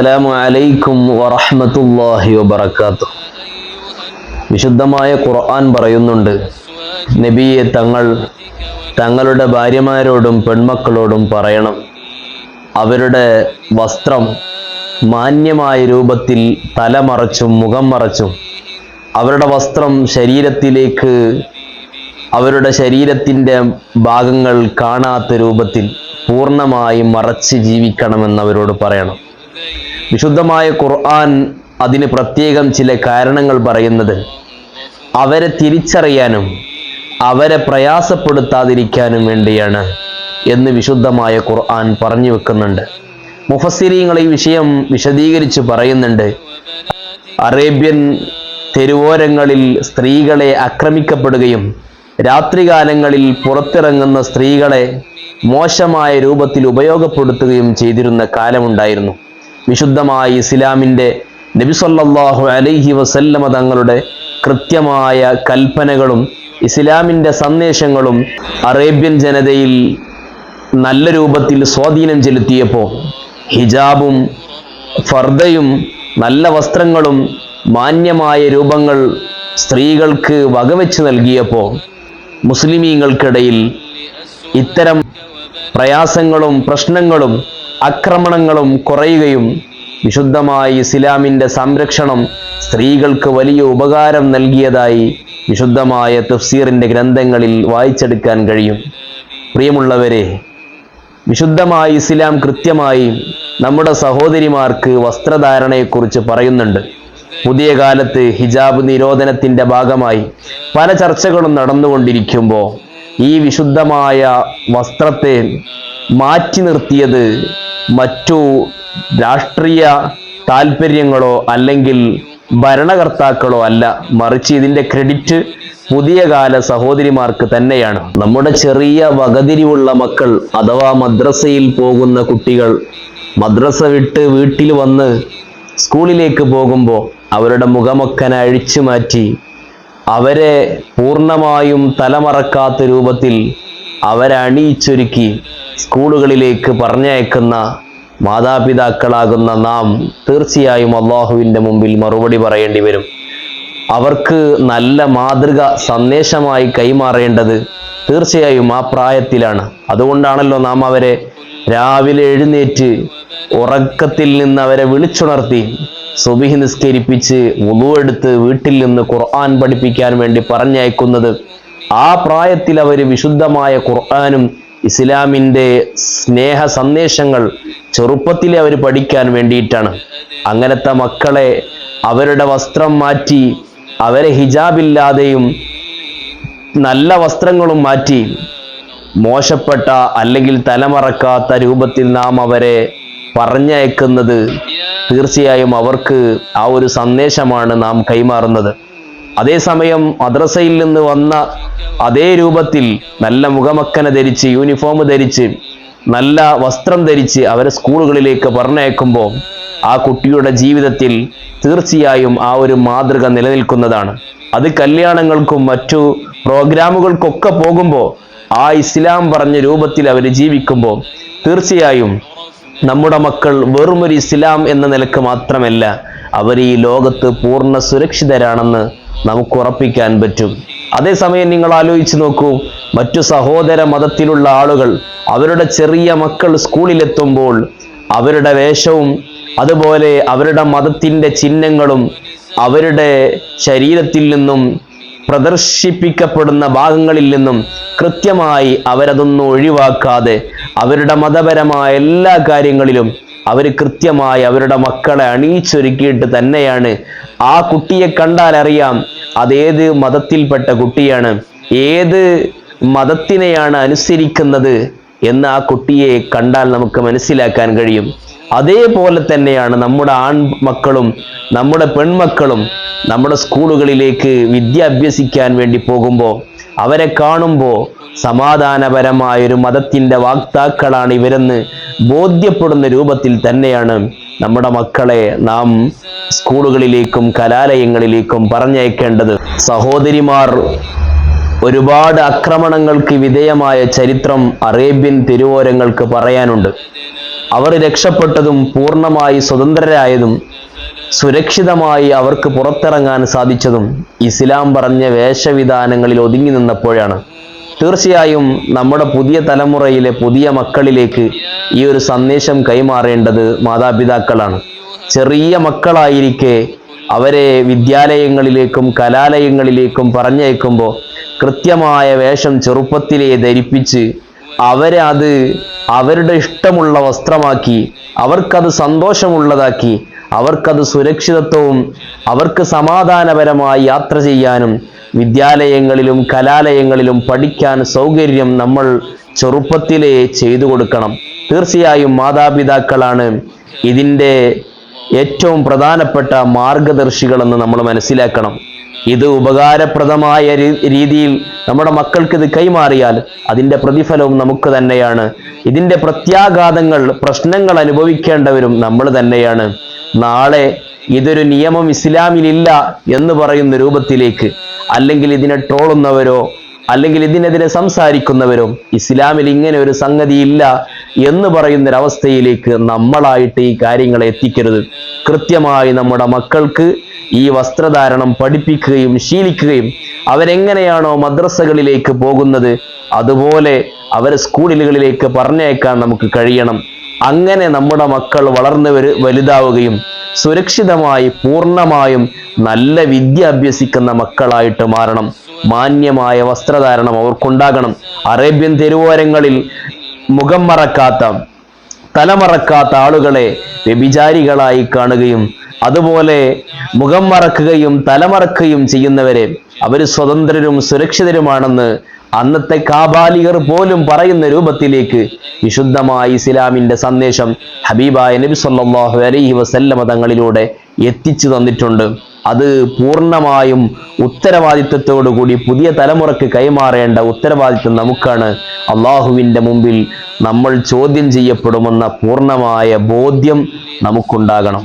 അസ്സലാമു അലൈക്കും വറഹ്മത്തുള്ളാഹി വബർക്കാത്തു വിശുദ്ധമായ ഖുർആൻ പറയുന്നുണ്ട് നബിയെ തങ്ങൾ തങ്ങളുടെ ഭാര്യമാരോടും പെൺമക്കളോടും പറയണം. അവരുടെ വസ്ത്രം മാന്യമായ രൂപത്തിൽ തല മറച്ചും മുഖം മറച്ചും അവരുടെ വസ്ത്രം ശരീരത്തിലേക്ക് അവരുടെ ശരീരത്തിന്റെ ഭാഗങ്ങൾ കാണാത്ത രൂപത്തിൽ പൂർണമായും മറച്ച് ജീവിക്കണമെന്ന് അവരോട് പറയണം. വിശുദ്ധമായ ഖുർആൻ അതിന് പ്രത്യേകം ചില കാരണങ്ങൾ പറയുന്നത്. അവരെ തിരിച്ചറിയാനും അവരെ പ്രയാസപ്പെടുത്താതിരിക്കാനും വേണ്ടിയാണ് എന്ന് വിശുദ്ധമായ ഖുർആൻ പറഞ്ഞു വെക്കുന്നുണ്ട്. മുഫസിരിങ്ങൾ ഈ വിഷയം വിശദീകരിച്ച് പറയുന്നുണ്ട്. അറേബ്യൻ തെരുവോരങ്ങളിൽ സ്ത്രീകളെ ആക്രമിക്കപ്പെടുകയും രാത്രികാലങ്ങളിൽ പുറത്തിറങ്ങുന്ന സ്ത്രീകളെ മോശമായ രൂപത്തിൽ ഉപയോഗപ്പെടുത്തുകയും ചെയ്തിരുന്ന കാലമുണ്ടായിരുന്നു. വിശുദ്ധമായ ഇസ്ലാമിന്റെ നബിസൊല്ലാഹു അലൈഹി വസല്ലമ തങ്ങളുടെ കൃത്യമായ കൽപ്പനകളും ഇസ്ലാമിന്റെ സന്ദേശങ്ങളും അറേബ്യൻ ജനതയിൽ നല്ല രൂപത്തിൽ സ്വാധീനം ചെലുത്തിയപ്പോൾ ഹിജാബും ഫർദയും നല്ല വസ്ത്രങ്ങളും മാന്യമായ രൂപങ്ങൾ സ്ത്രീകൾക്ക് വകവെച്ച് നൽകിയപ്പോൾ മുസ്ലിമീങ്ങൾക്കിടയിൽ ഇത്തരം പ്രയാസങ്ങളും പ്രശ്നങ്ങളും ആക്രമണങ്ങളും കുറയുകയും വിശുദ്ധമായി ഇസ്ലാമിന്റെ സംരക്ഷണം സ്ത്രീകൾക്ക് വലിയ ഉപകാരം നൽകിയതായി വിശുദ്ധമായ തഫ്സീറിന്റെ ഗ്രന്ഥങ്ങളിൽ വായിച്ചെടുക്കാൻ കഴിയും. പ്രിയമുള്ളവരെ വിശുദ്ധമായ ഇസ്ലാം കൃത്യമായി നമ്മുടെ സഹോദരിമാർക്ക് വസ്ത്രധാരണയെക്കുറിച്ച് പറയുന്നുണ്ട്. പുതിയ കാലത്ത് ഹിജാബ് നിരോധനത്തിന്റെ ഭാഗമായി പല ചർച്ചകളും നടന്നുകൊണ്ടിരിക്കുമ്പോൾ ഈ വിശുദ്ധമായ വസ്ത്രത്തെ മാറ്റി നിർത്തിയത് മറ്റു രാഷ്ട്രീയ താല്പര്യങ്ങളോ അല്ലെങ്കിൽ ഭരണകർത്താക്കളോ അല്ല. മറിച്ച് ഇതിന്റെ ക്രെഡിറ്റ് പുതിയ കാല സഹോദരിമാർക്ക് തന്നെയാണ്. നമ്മുടെ ചെറിയ വകതിരിവുള്ള മക്കൾ അഥവാ മദ്രസയിൽ പോകുന്ന കുട്ടികൾ മദ്രസ വിട്ട് വീട്ടിൽ വന്ന് സ്കൂളിലേക്ക് പോകുമ്പോൾ അവരുടെ മുഖമൊക്കനെ അഴിച്ചു മാറ്റി അവരെ പൂർണമായും തലമറക്കാത്ത രൂപത്തിൽ അവരെ അണിയിച്ചൊരുക്കി സ്കൂളുകളിലേക്ക് പറഞ്ഞയക്കുന്ന മാതാപിതാക്കളാകുന്ന നാം തീർച്ചയായും അള്ളാഹുവിന്റെ മുമ്പിൽ മറുപടി പറയേണ്ടി വരും. അവർക്ക് നല്ല മാതൃക സന്ദേശമായി കൈമാറേണ്ടത് തീർച്ചയായും ആ പ്രായത്തിലാണ്. അതുകൊണ്ടാണല്ലോ നാം അവരെ രാവിലെ എഴുന്നേറ്റ് ഉറക്കത്തിൽ നിന്ന് അവരെ വിളിച്ചുണർത്തി സുബിഹി നിസ്കരിപ്പിച്ച് എടുത്ത് വീട്ടിൽ നിന്ന് ഖുർആൻ പഠിപ്പിക്കാൻ വേണ്ടി പറഞ്ഞയക്കുന്നത്. ആ പ്രായത്തിൽ അവർ വിശുദ്ധമായ ഖുർആനും ഇസ്ലാമിന്റെ സ്നേഹ സന്ദേശങ്ങൾ ചെറുപ്പത്തിലെ അവർ പഠിക്കാൻ വേണ്ടിയിട്ടാണ്. അങ്ങനത്തെ മക്കളെ അവരുടെ വസ്ത്രം മാറ്റി അവരെ ഹിജാബില്ലാതെയും നല്ല വസ്ത്രങ്ങളും മാറ്റി മോശപ്പെട്ട അല്ലെങ്കിൽ തലമറക്കാത്ത രൂപത്തിൽ നാം അവരെ പറഞ്ഞയക്കുന്നത് തീർച്ചയായും അവർക്ക് ആ ഒരു സന്ദേശമാണ് നാം കൈമാറുന്നത്. അതേസമയം മദ്രസയിൽ നിന്ന് വന്ന അതേ രൂപത്തിൽ നല്ല മുഖമക്കന ധരിച്ച് യൂണിഫോം ധരിച്ച് നല്ല വസ്ത്രം ധരിച്ച് അവരെ സ്കൂളുകളിലേക്ക് പറഞ്ഞയക്കുമ്പോൾ ആ കുട്ടിയുടെ ജീവിതത്തിൽ തീർച്ചയായും ആ ഒരു മാതൃക നിലനിൽക്കുന്നതാണ്. അത് കല്യാണങ്ങൾക്കും മറ്റു പ്രോഗ്രാമുകൾക്കൊക്കെ പോകുമ്പോൾ ആ ഇസ്ലാം പറഞ്ഞ രൂപത്തിൽ അവർ ജീവിക്കുമ്പോൾ തീർച്ചയായും നമ്മുടെ മക്കൾ വെറുമൊരു ഇസ്ലാം എന്ന നിലയ്ക്ക് മാത്രമല്ല അവർ ഈ ലോകത്ത് പൂർണ സുരക്ഷിതരാണെന്ന് നമുക്ക് ഉറപ്പിക്കാൻ പറ്റും അതേസമയം നിങ്ങൾ ആലോചിച്ച് നോക്കൂ മറ്റു സഹോദര മതത്തിലുള്ള ആളുകൾ അവരുടെ ചെറിയ മക്കൾ സ്കൂളിലെത്തുമ്പോൾ അവരുടെ വേഷവും അതുപോലെ അവരുടെ മതത്തിന്റെ ചിഹ്നങ്ങളും അവരുടെ ശരീരത്തിൽ നിന്നും പ്രദർശിപ്പിക്കപ്പെടുന്ന ഭാഗങ്ങളിൽ നിന്നും കൃത്യമായി അവരതൊന്നും ഒഴിവാക്കാതെ അവരുടെ മതപരമായ എല്ലാ കാര്യങ്ങളിലും അവർ കൃത്യമായി അവരുടെ മക്കളെ അണിയിച്ചൊരുക്കിയിട്ട് തന്നെയാണ്. ആ കുട്ടിയെ കണ്ടാൽ അറിയാം അതേത് മതത്തിൽപ്പെട്ട കുട്ടിയാണ് ഏത് മതത്തിനെയാണ് അനുസരിക്കുന്നത് എന്ന് ആ കുട്ടിയെ കണ്ടാൽ നമുക്ക് മനസ്സിലാക്കാൻ കഴിയും. അതേപോലെ തന്നെയാണ് നമ്മുടെ ആൺമക്കളും നമ്മുടെ പെൺമക്കളും നമ്മുടെ സ്കൂളുകളിലേക്ക് വിദ്യ അഭ്യസിക്കാൻ വേണ്ടി പോകുമ്പോൾ അവരെ കാണുമ്പോൾ സമാധാനപരമായൊരു മതത്തിന്റെ വാക്താക്കളാണ് ഇവരെന്ന് ബോധ്യപ്പെടുന്ന രൂപത്തിൽ തന്നെയാണ് നമ്മുടെ മക്കളെ നാം സ്കൂളുകളിലേക്കും കലാലയങ്ങളിലേക്കും പറഞ്ഞയക്കേണ്ടത്. സഹോദരിമാർ ഒരുപാട് ആക്രമണങ്ങൾക്ക് വിധേയമായ ചരിത്രം അറേബ്യൻ തിരുവോരങ്ങൾക്ക് പറയാനുണ്ട്. അവർ രക്ഷപ്പെട്ടതും പൂർണമായി സ്വതന്ത്രരായതും സുരക്ഷിതമായി അവർക്ക് പുറത്തിറങ്ങാൻ സാധിച്ചതും ഇസ്ലാം പറഞ്ഞ വേഷവിധാനങ്ങളിൽ ഒതുങ്ങി നിന്നപ്പോഴാണ്. തീർച്ചയായും നമ്മുടെ പുതിയ തലമുറയിലെ പുതിയ മക്കളിലേക്ക് ഈ ഒരു സന്ദേശം കൈമാറേണ്ടത് മാതാപിതാക്കളാണ്. ചെറിയ മക്കളായിരിക്കെ അവരെ വിദ്യാലയങ്ങളിലേക്കും കലാലയങ്ങളിലേക്കും പറഞ്ഞയക്കുമ്പോൾ കൃത്യമായ വേഷം ചെറുപ്പത്തിലേ ധരിപ്പിച്ച് അവരെ അത് അവരുടെ ഇഷ്ടമുള്ള വസ്ത്രമാക്കി അവർക്കത് സന്തോഷമുള്ളതാക്കി അവർക്കത് സുരക്ഷിതത്വവും അവർക്ക് സമാധാനപരമായി യാത്ര ചെയ്യാനും വിദ്യാലയങ്ങളിലും കലാലയങ്ങളിലും പഠിക്കാൻ സൗകര്യം നമ്മൾ ചെറുപ്പത്തിലേ ചെയ്തു കൊടുക്കണം. തീർച്ചയായും മാതാപിതാക്കളാണ് ഇതിന്റെ ഏറ്റവും പ്രധാനപ്പെട്ട മാർഗദർശികളെന്ന് നമ്മൾ മനസ്സിലാക്കണം. ഇത് ഉപകാരപ്രദമായ രീതിയിൽ നമ്മുടെ മക്കൾക്ക് ഇത് കൈമാറിയാൽ അതിന്റെ പ്രതിഫലവും നമുക്ക് തന്നെയാണ്. ഇതിന്റെ പ്രത്യാഘാതങ്ങൾ പ്രശ്നങ്ങൾ അനുഭവിക്കേണ്ടവരും നമ്മൾ തന്നെയാണ്. നാളെ ഇതൊരു നിയമം ഇസ്ലാമിലില്ല എന്ന് പറയുന്ന രൂപത്തിലേക്ക് അല്ലെങ്കിൽ ഇതിനെ ട്രോളുന്നവരോ അല്ലെങ്കിൽ ഇതിനെതിരെ സംസാരിക്കുന്നവരും ഇസ്ലാമിൽ ഇങ്ങനെ ഒരു സംഗതി ഇല്ല എന്ന് പറയുന്നൊരവസ്ഥയിലേക്ക് നമ്മളായിട്ട് ഈ കാര്യങ്ങളെ എത്തിക്കരുത്. കൃത്യമായി നമ്മുടെ മക്കൾക്ക് ഈ വസ്ത്രധാരണം പഠിപ്പിക്കുകയും ശീലിക്കുകയും അവരെങ്ങനെയാണോ മദ്രസകളിലേക്ക് പോകുന്നത് അതുപോലെ അവരെ സ്കൂളുകളിലേക്ക് പറഞ്ഞേക്കാൻ നമുക്ക് കഴിയണം. അങ്ങനെ നമ്മുടെ മക്കൾ വളർന്നു വലുതാവുകയും സുരക്ഷിതമായി പൂർണമായും നല്ല വിദ്യ അഭ്യസിക്കുന്ന മക്കളായിട്ട് മാറണം. മാന്യമായ വസ്ത്രധാരണം അവർക്കുണ്ടാകണം. അറേബ്യൻ തെരുവോരങ്ങളിൽ മുഖം മറക്കാത്ത തലമറക്കാത്ത ആളുകളെ വ്യഭിചാരികളായി കാണുകയും അതുപോലെ മുഖം മറക്കുകയും തലമറക്കുകയും ചെയ്യുന്നവരെ അവർ സ്വതന്ത്രരും സുരക്ഷിതരുമാണെന്ന് അന്നത്തെ കാബാലികർ പോലും പറയുന്ന രൂപത്തിലേക്ക് വിശുദ്ധമായ ഇസ്ലാമിന്റെ സന്ദേശം ഹബീബായ നബി സല്ലാഹു അലൈഹി വസല്ലമ തങ്ങളിലൂടെ എത്തിച്ചു തന്നിട്ടുണ്ട്. അത് പൂർണമായും ഉത്തരവാദിത്വത്തോടു കൂടി പുതിയ തലമുറയ്ക്ക് കൈമാറേണ്ട ഉത്തരവാദിത്വം നമുക്കാണ്. അള്ളാഹുവിന്റെ മുമ്പിൽ നമ്മൾ ചോദ്യം ചെയ്യപ്പെടുമെന്ന പൂർണമായ ബോധ്യം നമുക്കുണ്ടാകണം.